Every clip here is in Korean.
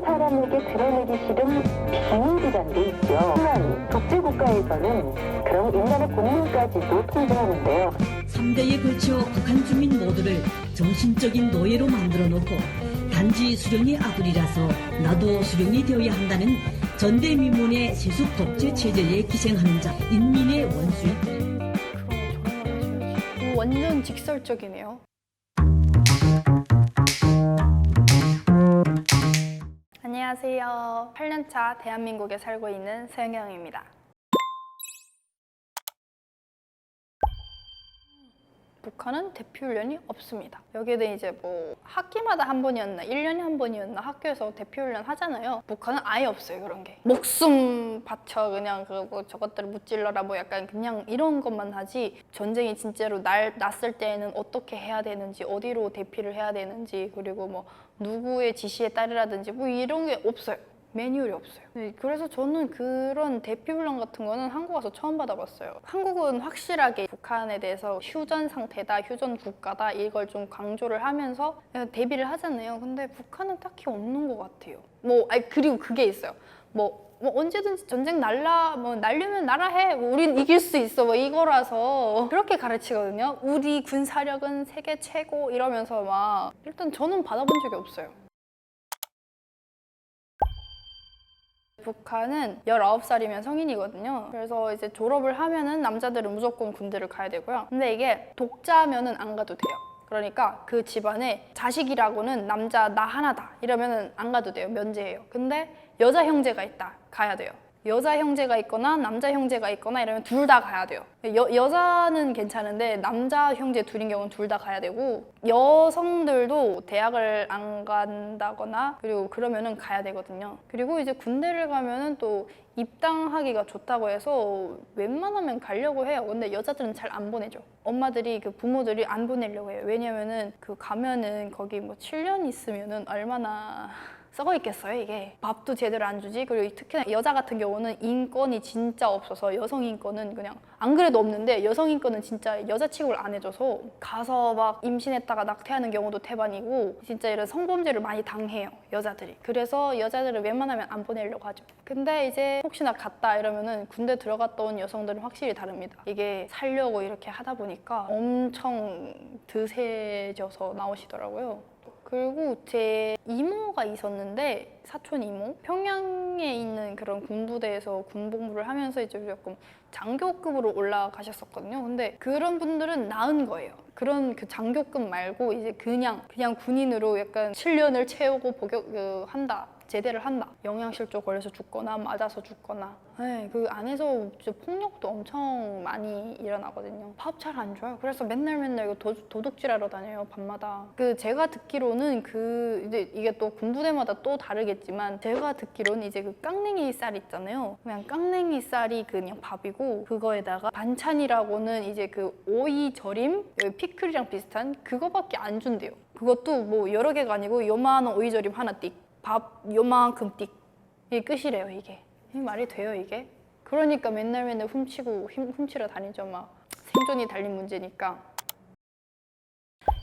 다른 사람에게 드러내기 싫은 비밀이란 게 있죠. 하지만 독재 국가에서는 그런 인간의 본능까지도 통제하는데요. 3대에 걸쳐 북한 주민 모두를 정신적인 노예로 만들어 놓고 단지 수령이 아들이라서 나도 수령이 되어야 한다는 전대미문의 세속 독재 체제에 기생하는 자 인민의. 오, 완전 직설적이네요. 안녕하세요. 8년차 대한민국에 살고 있는 서영경입니다. 북한은 대피훈련이 없습니다. 여기는 이제 뭐 학기마다 한 번이었나 1년에 한 번이었나 학교에서 대피훈련 하잖아요. 북한은 아예 없어요 그런 게. 목숨 바쳐 그냥 그뭐 저것들을 무찔러라 뭐 약간 그냥 이런 것만 하지 전쟁이 진짜로 날 났을 때에는 어떻게 해야 되는지 어디로 대피를 해야 되는지 그리고 뭐 누구의 지시에 따르라든지 뭐 이런 게 없어요. 매뉴얼이 없어요. 네, 그래서 저는 그런 대피 훈련 같은 거는 한국 와서 처음 받아봤어요. 한국은 확실하게 북한에 대해서 휴전 상태다, 휴전 국가다 이걸 좀 강조를 하면서 대비를 하잖아요. 근데 북한은 딱히 없는 것 같아요. 뭐, 아니 그리고 그게 있어요. 뭐, 뭐 언제든지 전쟁 날라, 뭐 날려면 나라 해. 뭐 우린 이길 수 있어. 뭐 이거라서 그렇게 가르치거든요. 우리 군 사력은 세계 최고 이러면서 막 일단 저는 받아본 적이 없어요. 북한은 19살이면 성인이거든요. 그래서 이제 졸업을 하면은 남자들은 무조건 군대를 가야 되고요. 근데 이게 독자면은 안 가도 돼요. 그러니까 그 집안에 자식이라고는 남자 나 하나다 이러면은 안 가도 돼요. 면제예요. 근데 여자 형제가 있다. 가야 돼요. 여자 형제가 있거나 남자 형제가 있거나 이러면 둘 다 가야 돼요. 여, 여자는 괜찮은데 남자 형제 둘인 경우는 둘 다 가야 되고 여성들도 대학을 안 간다거나 그리고 그러면은 가야 되거든요. 그리고 이제 군대를 가면은 또 입당하기가 좋다고 해서 웬만하면 가려고 해요. 근데 여자들은 잘 안 보내죠. 엄마들이 그 부모들이 안 보내려고 해요. 왜냐면은 그 가면은 거기 뭐 7년 있으면은 얼마나 썩어 있겠어요 이게? 밥도 제대로 안 주지? 그리고 특히나 여자 같은 경우는 인권이 진짜 없어서 여성 인권은 그냥 안 그래도 없는데 여성 인권은 진짜 여자 취급을 안 해줘서 가서 막 임신했다가 낙태하는 경우도 태반이고 진짜 이런 성범죄를 많이 당해요 여자들이. 그래서 여자들을 웬만하면 안 보내려고 하죠. 근데 이제 혹시나 갔다 이러면은 군대 들어갔다 온 여성들은 확실히 다릅니다. 이게 살려고 이렇게 하다 보니까 엄청 드세져서 나오시더라고요 그리고 제 이모가 있었는데 사촌 이모 평양에 있는 그런 군부대에서 군복무를 하면서 이제 조금 장교급으로 올라가셨었거든요. 근데 그런 분들은 나은 거예요. 그런 그 장교급 말고 이제 그냥 그냥 군인으로 약간 7년을 채우고 복역 그, 한다. 제대를 한다. 영양실조 걸려서 죽거나 맞아서 죽거나. 네, 그 안에서 폭력도 엄청 많이 일어나거든요. 밥 잘 안 줘요. 그래서 맨날 맨날 이거 도, 도둑질하러 다녀요 밤마다. 그 제가 듣기로는 그 이제 이게 또 군부대마다 또 다르겠지만 제가 듣기로는 이제 그 깡냉이 쌀 있잖아요. 그냥 깡냉이 쌀이 그냥 밥이고 그거에다가 반찬이라고는 이제 그 오이 절임, 여기 피클이랑 비슷한 그거밖에 안 준대요. 그것도 뭐 여러 개가 아니고 요만한 오이 절임 하나 띡. 밥 요만큼 띡 이게 끝이래요 이게. 이 말이 돼요 이게? 그러니까 맨날 맨날 훔치고 훔- 훔치러 다니죠 막. 생존이 달린 문제니까.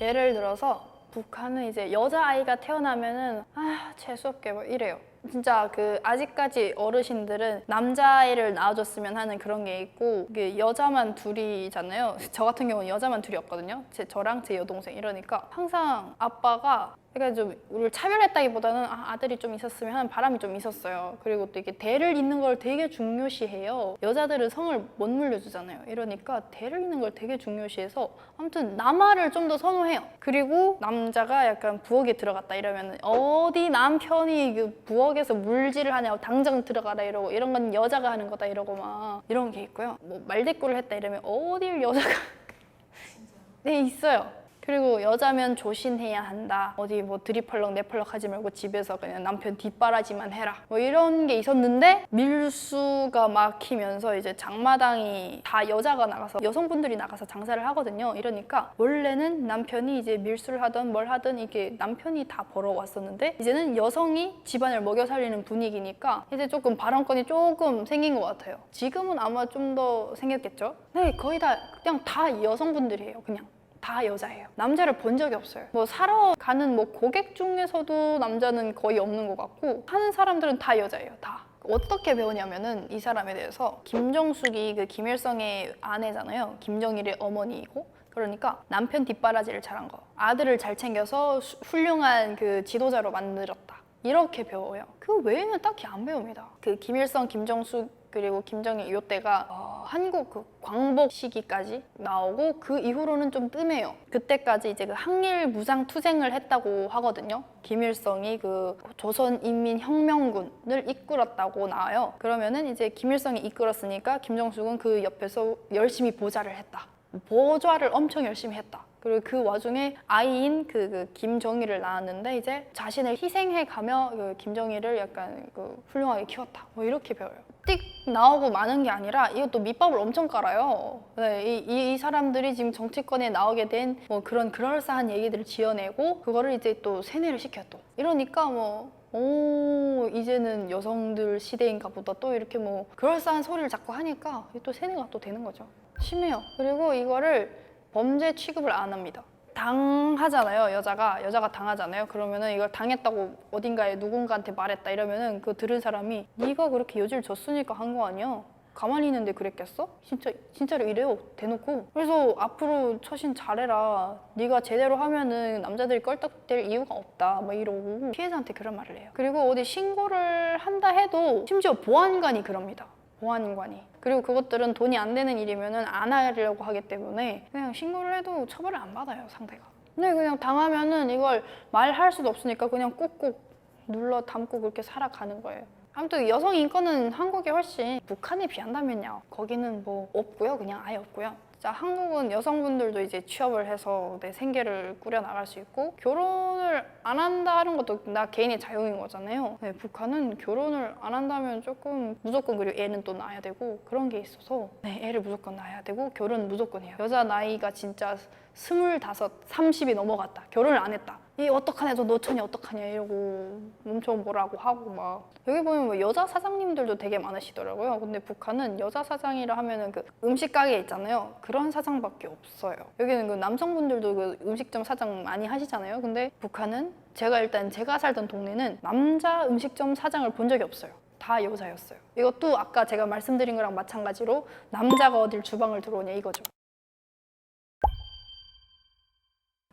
예를 들어서 북한은 이제 여자아이가 태어나면은 아 재수없게 뭐 이래요. 진짜 그 아직까지 어르신들은 남자아이를 낳아줬으면 하는 그런 게 있고 이게 여자만 둘이잖아요. 저 같은 경우는 여자만 둘이었거든요. 제 저랑 제 여동생 이러니까 항상 아빠가 그러니까 좀 우리를 차별했다기보다는 아, 아들이 좀 있었으면 하는 바람이 좀 있었어요. 그리고 또 이게 대를 잇는 걸 되게 중요시해요. 여자들은 성을 못 물려주잖아요. 이러니까 대를 잇는 걸 되게 중요시해서 아무튼 남아를 좀 더 선호해요. 그리고 남자가 약간 부엌에 들어갔다 이러면 어디 남편이 그 부엌에서 물질을 하냐고 당장 들어가라 이러고 이런 건 여자가 하는 거다 이러고 막 이런 게 있고요. 뭐 말대꾸를 했다 이러면 어딜 여자가 네 있어요. 그리고 여자면 조신해야 한다. 어디 뭐 드리펄럭 내펄럭 하지 말고 집에서 그냥 남편 뒷바라지만 해라. 뭐 이런 게 있었는데 밀수가 막히면서 이제 장마당이 다 여자가 나가서 여성분들이 나가서 장사를 하거든요. 이러니까 원래는 남편이 이제 밀수를 하던 뭘 하든 이게 남편이 다 벌어왔었는데 이제는 여성이 집안을 먹여 살리는 분위기니까 이제 조금 발언권이 조금 생긴 것 같아요. 지금은 아마 좀 더 생겼겠죠? 네, 거의 다 그냥 다 여성분들이에요. 그냥. 다 여자예요. 남자를 본 적이 없어요. 뭐 사러 가는 뭐 고객 중에서도 남자는 거의 없는 것 같고 하는 사람들은 다 여자예요. 다. 어떻게 배우냐면은 이 사람에 대해서 김정숙이 그 김일성의 아내잖아요. 김정일의 어머니이고 그러니까 남편 뒷바라지를 잘한 거. 아들을 잘 챙겨서 수- 훌륭한 그 지도자로 만들었다. 이렇게 배워요. 그 외에는 딱히 안 배웁니다. 그 김일성, 김정숙 그리고 김정일 이때가 어, 한국 그 광복 시기까지 나오고 그 이후로는 좀 뜸해요. 그때까지 이제 그 항일 무장 투쟁을 했다고 하거든요. 김일성이 그 조선인민혁명군을 이끌었다고 나와요. 그러면은 이제 김일성이 이끌었으니까 김정숙은 그 옆에서 열심히 보좌를 했다. 보좌를 엄청 열심히 했다. 그리고 그 와중에 아이인 그, 그 김정일을 낳았는데 이제 자신을 희생해 가며 그 김정일을 약간 그 훌륭하게 키웠다. 뭐 이렇게 배워요. 띡 나오고 마는 게 아니라 이것도 밑밥을 엄청 깔아요. 네, 이, 이, 이 사람들이 지금 정치권에 나오게 된 뭐 그런 그럴싸한 얘기들을 지어내고 그거를 이제 또 세뇌를 시켜 또 이러니까 뭐. 오 이제는 여성들 시대인가 보다 또 이렇게 뭐 그럴싸한 소리를 자꾸 하니까 또 세뇌가 또 되는 거죠 심해요 그리고 이거를 범죄 취급을 안 합니다. 당하잖아요, 여자가. 여자가 당하잖아요. 그러면은 이걸 당했다고 어딘가에 누군가한테 말했다 이러면은 그 들은 사람이 네가 그렇게 여지를 줬으니까 한 거 아니야. 가만히 있는데 그랬겠어? 진짜 진짜로 이래요. 대놓고. 그래서 앞으로 처신 잘해라. 네가 제대로 하면은 남자들이 껄떡댈 이유가 없다. 막 이러고 피해자한테 그런 말을 해요. 그리고 어디 신고를 한다 해도 심지어 보안관이 그럽니다. 보안관이. 그리고 그것들은 돈이 안 되는 일이면은 안 하려고 하기 때문에 그냥 신고를 해도 처벌을 안 받아요, 상대가. 근데 그냥 당하면은 이걸 말할 수도 없으니까 그냥 꾹꾹 눌러 담고 그렇게 살아가는 거예요. 아무튼 여성 인권은 한국이 훨씬 북한에 비한다면요. 거기는 뭐 없고요. 그냥 아예 없고요. 자, 한국은 여성분들도 이제 취업을 해서 내 생계를 꾸려 나갈 수 있고 결혼을 안 한다는 것도 나 개인의 자유인 거잖아요. 네, 북한은 결혼을 안 한다면 조금 무조건 그리고 애는 또 낳아야 되고 그런 게 있어서 네, 애를 무조건 낳아야 되고 결혼 무조건 해요. 여자 나이가 진짜 스물다섯, 삼십이 넘어갔다. 결혼을 안 했다. 이 어떡하냐, 저 노천이 어떡하냐 이러고 엄청 뭐라고 하고 막 여기 보면 뭐 여자 사장님들도 되게 많으시더라고요. 근데 북한은 여자 사장이라 하면은 그 음식 가게 있잖아요. 그런 사장밖에 없어요. 여기는 그 남성분들도 그 음식점 사장 많이 하시잖아요. 근데 북한은 제가 일단 제가 살던 동네는 남자 음식점 사장을 본 적이 없어요. 다 여자였어요. 이것도 아까 제가 말씀드린 거랑 마찬가지로 남자가 어딜 주방을 들어오냐 이거죠.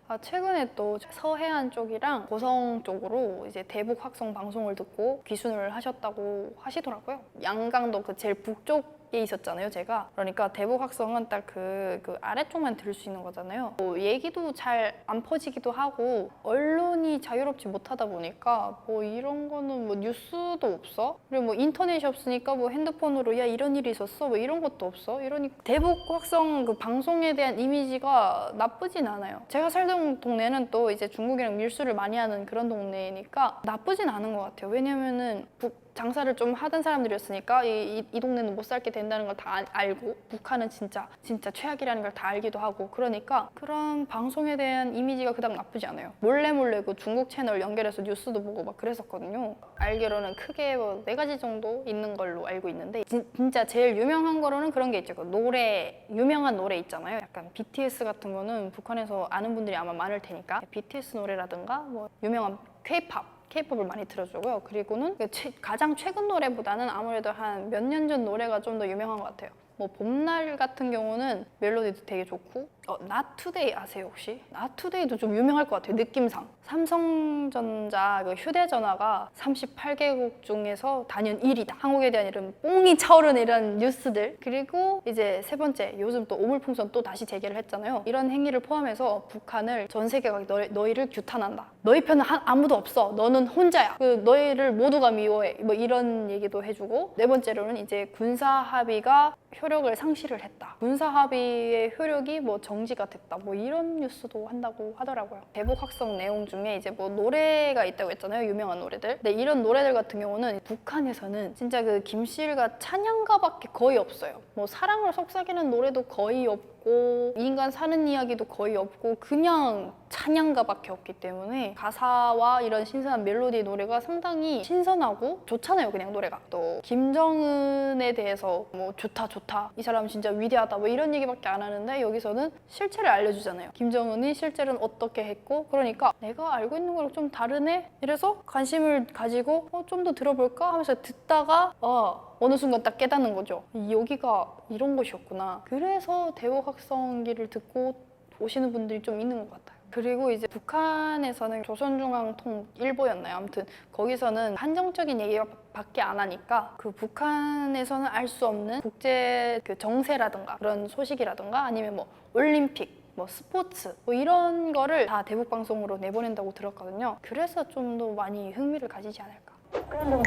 아, 최근에 또 서해안 쪽이랑 고성 쪽으로 이제 대북 확성 방송을 듣고 귀순을 하셨다고 하시더라고요. 양강도 그 제일 북쪽 에 있었잖아요, 제가. 그러니까 대북 확성은 딱 그 그 아래쪽만 들을 수 있는 거잖아요. 뭐 얘기도 잘 안 퍼지기도 하고 언론이 자유롭지 못하다 보니까 뭐 이런 거는 뭐 뉴스도 없어. 그리고 뭐 인터넷이 없으니까 뭐 핸드폰으로 야 이런 일이 있었어, 뭐 이런 것도 없어. 이러니 대북 확성 그 방송에 대한 이미지가 나쁘진 않아요. 제가 살던 동네는 또 이제 중국이랑 밀수를 많이 하는 그런 동네니까 나쁘진 않은 것 같아요. 왜냐면은 북 장사를 좀 하던 사람들이었으니까 이, 이, 이 동네는 못 살게 된다는 걸 다 알고 북한은 진짜 진짜 최악이라는 걸 다 알기도 하고 그러니까 그런 방송에 대한 이미지가 그닥 나쁘지 않아요. 몰래 몰래 그 중국 채널 연결해서 뉴스도 보고 막 그랬었거든요. 알기로는 크게 뭐 네 가지 정도 있는 걸로 알고 있는데 진, 진짜 제일 유명한 거로는 그런 게 있죠. 그 노래 유명한 노래 있잖아요. 약간 BTS 같은 거는 북한에서 아는 분들이 아마 많을 테니까 BTS 노래라든가 뭐 유명한 K-팝 케이팝을 많이 들어주고요. 그리고는 그 최- 가장 최근 노래보다는 아무래도 한 몇 년 전 노래가 좀 더 유명한 것 같아요. 뭐 봄날 같은 경우는 멜로디도 되게 좋고. 어, 나투데이 아세요 혹시? 나투데이도 좀 유명할 것 같아요 느낌상. 삼성전자 그 휴대전화가 38개국 중에서 단연 1위다. 한국에 대한 이런 뽕이 차오르는 이런 뉴스들. 그리고 이제 세 번째 요즘 또 오물풍선 또 다시 재개를 했잖아요. 이런 행위를 포함해서 북한을 전 세계가 너희, 너희를 규탄한다. 너희 편은 한- 아무도 없어. 너는 혼자야. 그 너희를 모두가 미워해. 뭐 이런 얘기도 해주고. 네 번째로는 이제 군사 합의가 효력을 상실을 했다. 군사 합의의 효력이 뭐 정지가 됐다. 뭐 이런 뉴스도 한다고 하더라고요. 대북 확성 내용 중에 이제 뭐 노래가 있다고 했잖아요. 유명한 노래들. 근데 이런 노래들 같은 경우는 북한에서는 진짜 그 김씨일과 찬양가밖에 거의 없어요. 뭐 사랑을 속삭이는 노래도 거의 없고 인간 사는 이야기도 거의 없고 그냥 찬양가밖에 없기 때문에 가사와 이런 신선한 멜로디 노래가 상당히 신선하고 좋잖아요 그냥 노래가 또 김정은에 대해서 뭐 좋다 좋다 이 사람 진짜 위대하다 뭐 이런 얘기밖에 안 하는데 여기서는 실체를 알려주잖아요. 김정은이 실제로는 어떻게 했고 그러니까 내가 알고 있는 거랑 좀 다르네? 이래서 관심을 가지고 어, 좀 더 들어볼까? 하면서 듣다가 어 어느 순간 딱 깨닫는 거죠. 여기가 이런 곳이었구나. 그래서 대우 학성기를 듣고 오시는 분들이 좀 있는 것 같아요. 그리고 이제 북한에서는 조선중앙통 일보였나요? 아무튼 거기서는 한정적인 얘기밖에 안 하니까 그 북한에서는 알 수 없는 국제 그 정세라든가 그런 소식이라든가 아니면 뭐 올림픽 뭐 스포츠 뭐 이런 거를 다 대북 방송으로 내보낸다고 들었거든요. 그래서 좀 더 많이 흥미를 가지지 않을까. 여러분,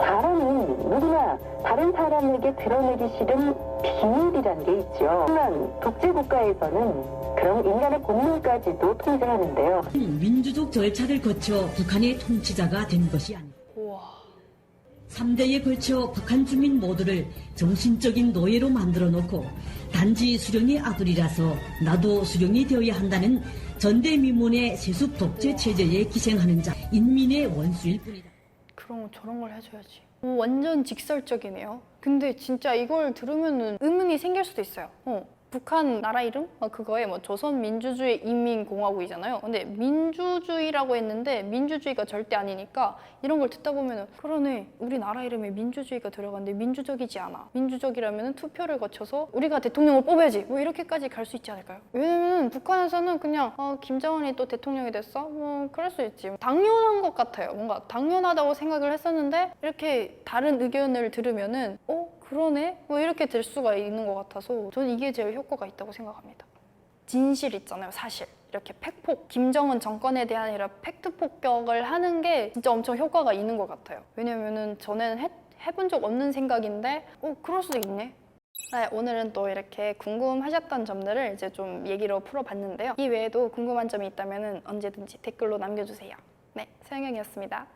사람은 누구나 다른 사람에게 드러내기 싫은 비밀이란 게 있죠. 하지만 독재 국가에서는 그런 인간의 본능까지도 통제하는데요. 민주적 절차를 거쳐 북한의 통치자가 된 것이 아니다. 우와. 3대에 걸쳐 북한 주민 모두를 정신적인 노예로 만들어 놓고 단지 수령의 아들이라서 나도 수령이 되어야 한다는 전대미문의 세습 독재 체제에 기생하는 자 인민의 원수일 뿐이다. 그런 거 저런 걸 해줘야지. 오, 완전 직설적이네요. 근데 진짜 이걸 들으면 의문이 생길 수도 있어요. 어, 북한 나라 이름? 어, 그거에 뭐 조선민주주의 인민공화국이잖아요. 근데 민주주의라고 했는데 민주주의가 절대 아니니까 이런 걸 듣다 보면 그러네. 우리 나라 이름에 민주주의가 들어갔는데 민주적이지 않아. 민주적이라면 투표를 거쳐서 우리가 대통령을 뽑아야지. 뭐 이렇게까지 갈 수 있지 않을까요? 왜냐면 북한에서는 그냥 어, 김정은이 또 대통령이 됐어? 뭐 그럴 수 있지. 당연한 것 같아요. 뭔가 당연하다고 생각을 했었는데 이렇게 다른 의견을 들으면은 어 그러네? 뭐 이렇게 될 수가 있는 것 같아서 저는 이게 제일 효과가 있다고 생각합니다. 진실 있잖아요, 사실. 이렇게 팩폭, 김정은 정권에 대한 이런 팩트 폭격을 하는 게 진짜 엄청 효과가 있는 것 같아요. 왜냐면은 저는 해, 해본 적 없는 생각인데, 어, 그럴 수도 있네. 네, 오늘은 또 이렇게 궁금하셨던 점들을 이제 좀 얘기로 풀어봤는데요. 이 외에도 궁금한 점이 있다면 언제든지 댓글로 남겨주세요. 네, 서영경이었습니다.